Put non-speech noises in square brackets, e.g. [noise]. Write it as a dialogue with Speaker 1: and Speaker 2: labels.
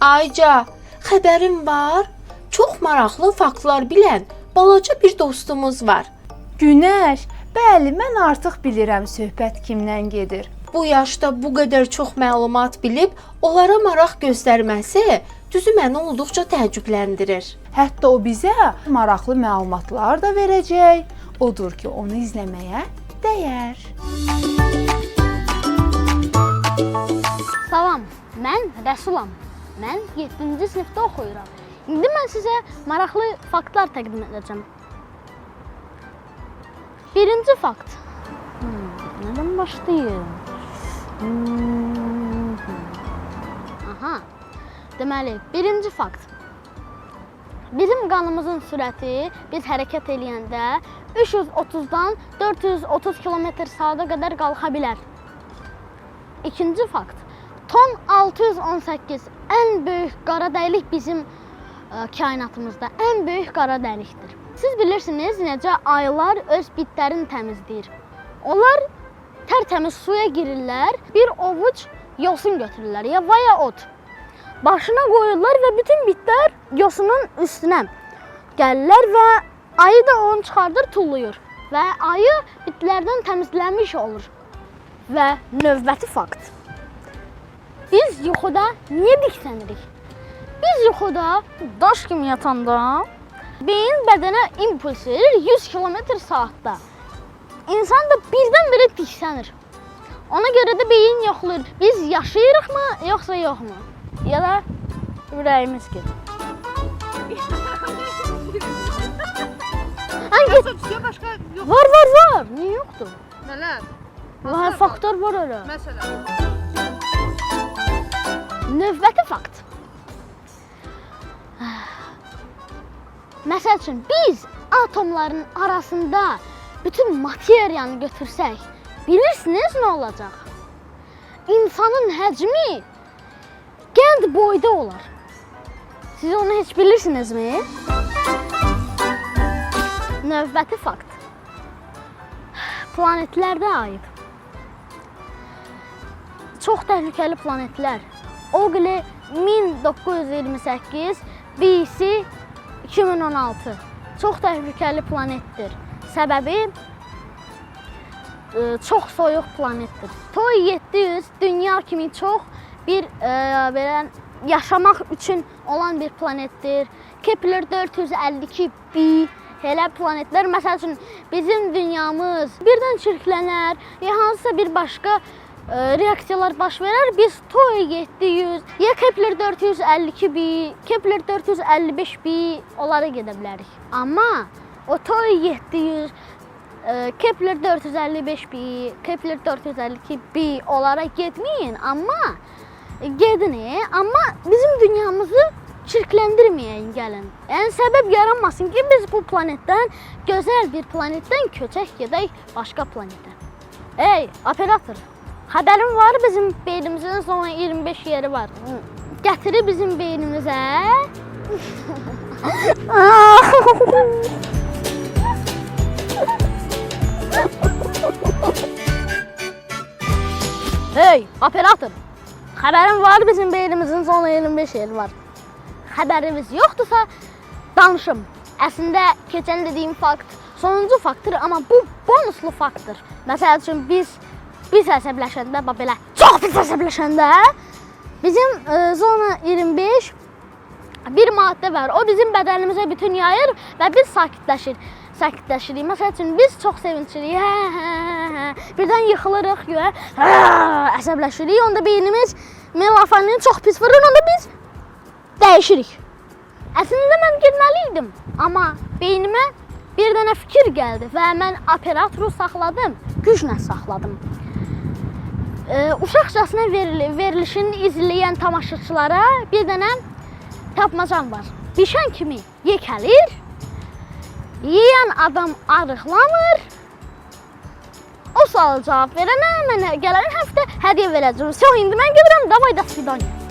Speaker 1: Ayca, xəbərin var? Çox maraqlı faktlar bilən balaca bir dostumuz var.
Speaker 2: Günəş, bəli, mən artıq bilirəm söhbət kimdən gedir.
Speaker 1: Bu yaşda bu qədər çox məlumat bilib onlara maraq göstərməsi düzü məni olduqca təəccübləndirir.
Speaker 2: Hətta o bizə maraqlı məlumatlar da verəcək. Odur ki, onu izləməyə dəyər.
Speaker 3: Salam, mən Rəsulam. Mən 7-ci sinifdə oxuyuram. İndi mən sizə maraqlı faktlar təqdim edəcəm. Birinci fakt. Hmm, nədən başlayım? Hmm. Aha. Deməli, birinci fakt. Bizim qanımızın sürəti biz hərəkət eləyəndə 330-dan 430 km/saata qədər qalxa bilər. İkinci fakt. Ton 618 ən böyük qara dəlik bizim ə, kainatımızda ən böyük qara dəlikdir. Siz bilirsiniz necə ayılar öz bitlərini təmizləyir. Onlar tərtəmiz suya girirlər, bir ovuc yosun götürürlər ya vaya ot. Başına qoyurlar və bütün bitlər yosunun üstünə gəlirlər və ayı da onu çıxardır, tullayır və ayı bitlərdən təmizlənmiş olur. Və növbəti fakt. Biz yuxuda niyə diksənirik? Biz yuxuda daş kimi yatanda beyin bədənə impuls verir 100 km saatda. İnsan da birdən-birə diksənir. Ona görə də beyin yoxlayır. Biz yaşayırıqmı, yoxsa yoxmu? Ya da ürəyimiz gedir. [laughs] Hangi?
Speaker 4: Tutuyor başka yok.
Speaker 3: Var var var. Niyə yoxdur?
Speaker 4: Neler?
Speaker 3: Var faktor var öyle.
Speaker 4: Mesela.
Speaker 3: Növbəti fakt. Məsəl üçün biz atomların arasında bütün materiyanı götürsək, bilirsiniz nə olacaq? İnsanın həcmi qənd boyda olar. Siz onu heç bilirsinizmi? Növbəti fakt. Planetlərdə ayıb. Çox təhlükəli planetlər. Ogle 1928, BC 2016. Çox təhlükəli planetdir. Səbəbi e, çox soyuq planetdir. Toy 700 dünya kimi çox bir e, belə yaşamaq üçün olan bir planetdir. Kepler 452b Elə planetlər məsəl üçün bizim dünyamız birdən çirklənər, ya hansısa bir başqa e, reaksiyalar baş verər. Biz Toy 700, ya Kepler 452b, Kepler 455b onlara gedə bilərik. Amma o Toy 700 e, Kepler 455b, Kepler 452b onlara getməyin, amma gedin, amma bizim dünyamızı çirkləndirməyin gəlin. Yəni səbəb yaranmasın ki, biz bu planetdən gözəl bir planetdən köçək gedək başqa planetə. Ey, operator, xəbərin var bizim beynimizin sonra 25 yeri var. Gətirir bizim beynimizə. hey, operator. Xəbərin var bizim beynimizin sonra 25 yeri var. Xəbəriniz yoxdursa danışım. Əslində keçən dediyim fakt sonuncu faktdır, amma bu bonuslu faktdır. Məsəl üçün biz biz əsəbləşəndə, bax belə çox pis əsəbləşəndə bizim e, zona 25 bir maddə var. O bizim bədənimizə bütün yayır və biz sakitləşir. Sakitləşirik. Məsəl üçün biz çox sevincirik. Hə, hə, hə. Birdən yıxılırıq göyə. Hə, əsəbləşirik. Onda beynimiz melatonin çox pis vurur. Onda biz dəyişirik. Əslində mən getməli idim, amma beynimə bir dənə fikir gəldi və mən operatoru saxladım, güclə saxladım. Uşaqcasına verili, verilişini izləyən tamaşaçılara bir dənə tapmacam var. Bişən kimi yekəlir, yeyən adam arıqlamır. O suala cavab verənə mənə gələn həftə hədiyyə verəcəm. Çox indi mən gedirəm, davay da svidaniya.